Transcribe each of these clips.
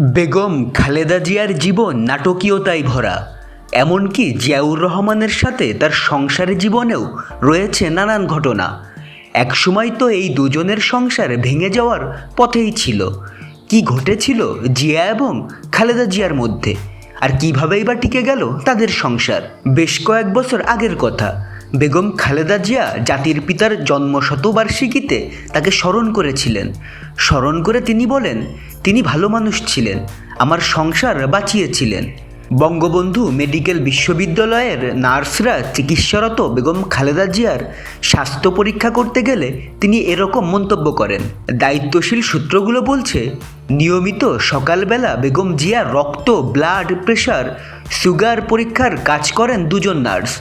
বেগম খালেদা জিয়ার জীবন নাটকীয়তায় ভরা, এমনকি জিয়াউর রহমানের সাথে তার সংসারের জীবনেও রয়েছে নানান ঘটনা। একসময় তো এই দুজনের সংসার ভেঙে যাওয়ার পথেই ছিল। কি ঘটেছিল জিয়া এবং খালেদা জিয়ার মধ্যে? আর কীভাবেই বা টিকে গেল তাদের সংসার? বেশ কয়েক বছর আগের কথা। বেগম খালেদা জিয়া জাতির পিতার জন্ম শতবার্ষিকীতে তাকে স্মরণ করেছিলেন। স্মরণ করে তিনি বলেন, তিনি ভালো মানুষ ছিলেন, আমার সংসার বাঁচিয়েছিলেন। বঙ্গবন্ধু মেডিকেল বিশ্ববিদ্যালয়ের নার্সরা চিকিৎসারত বেগম খালেদা জিয়ার স্বাস্থ্য পরীক্ষা করতে গেলে তিনি এরকম মন্তব্য করেন। দায়িত্বশীল সূত্রগুলো বলছে, নিয়মিত সকালবেলা বেগম জিয়া রক্ত ব্লাড প্রেশার সুগার পরীক্ষার কাজ করেন দুজন নার্স।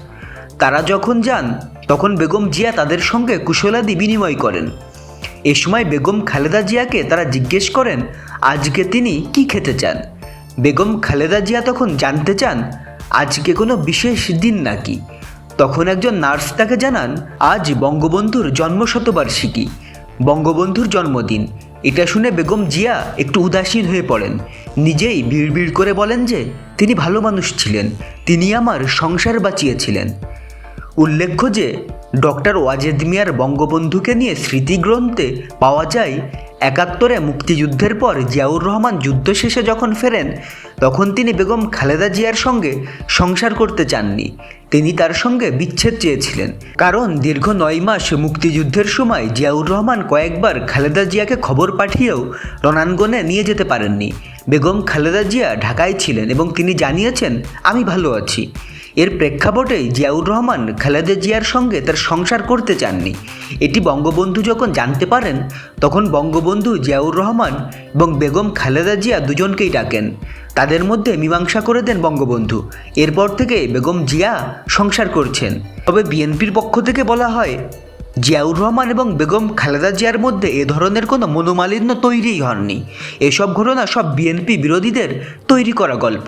তারা যখন যান, তখন বেগম জিয়া তাদের সঙ্গে কুশলাদি বিনিময় করেন। এ সময় বেগম খালেদা জিয়াকে তারা জিজ্ঞেস করেন, আজকে তিনি কি খেতে চান? বেগম খালেদা জিয়া তখন জানতে চান, আজকে কোনো বিশেষ দিন নাকি? তখন একজন নার্স তাকে জানান, আজ বঙ্গবন্ধুর জন্মশতবার্ষিকী, বঙ্গবন্ধুর জন্মদিন। এটা শুনে বেগম জিয়া একটু উদাসীন হয়ে পড়েন। নিজেই বিড়বিড় করে বলেন যে, তিনি ভালো মানুষ ছিলেন, তিনি আমার সংসার বাঁচিয়েছিলেন। উল্লেখ্য যে, ডক্টর ওয়াজেদ মিয়ার বঙ্গবন্ধুকে নিয়ে স্মৃতিগ্রন্থে পাওয়া যায় একাত্তরে মুক্তিযুদ্ধের পর জিয়াউর রহমান যুদ্ধ শেষে যখন ফেরেন, তখন তিনি বেগম খালেদা জিয়ার সঙ্গে সংসার করতে চাননি। তিনি তার সঙ্গে বিচ্ছেদ চেয়েছিলেন। কারণ দীর্ঘ নয় মাস মুক্তিযুদ্ধের সময় জিয়াউর রহমান কয়েকবার খালেদা জিয়াকে খবর পাঠিয়েও রণাঙ্গনে নিয়ে যেতে পারেননি। বেগম খালেদা জিয়া ঢাকায় ছিলেন এবং তিনি জানিয়েছেন, আমি ভালো আছি। এর প্রেক্ষাপটে জিয়াউর রহমান খালেদা জিয়ার সঙ্গে তার সংসার করতে চাননি। এটি বঙ্গবন্ধু যখন জানতে পারেন, তখন বঙ্গবন্ধু জিয়াউর রহমান এবং বেগম খালেদা জিয়া দুজনকেই ডাকেন। তাদের মধ্যে মীমাংসা করে দেন বঙ্গবন্ধু। এরপর থেকে বেগম জিয়া সংসার করছেন। তবে বিএনপির পক্ষ থেকে বলা হয়, জিয়াউর রহমান এবং বেগম খালেদা জিয়ার মধ্যে এ ধরনের কোনো মনোমালিন্য তৈরিই হননি। এসব ঘটনা সব বিএনপি বিরোধীদের তৈরি করা গল্প।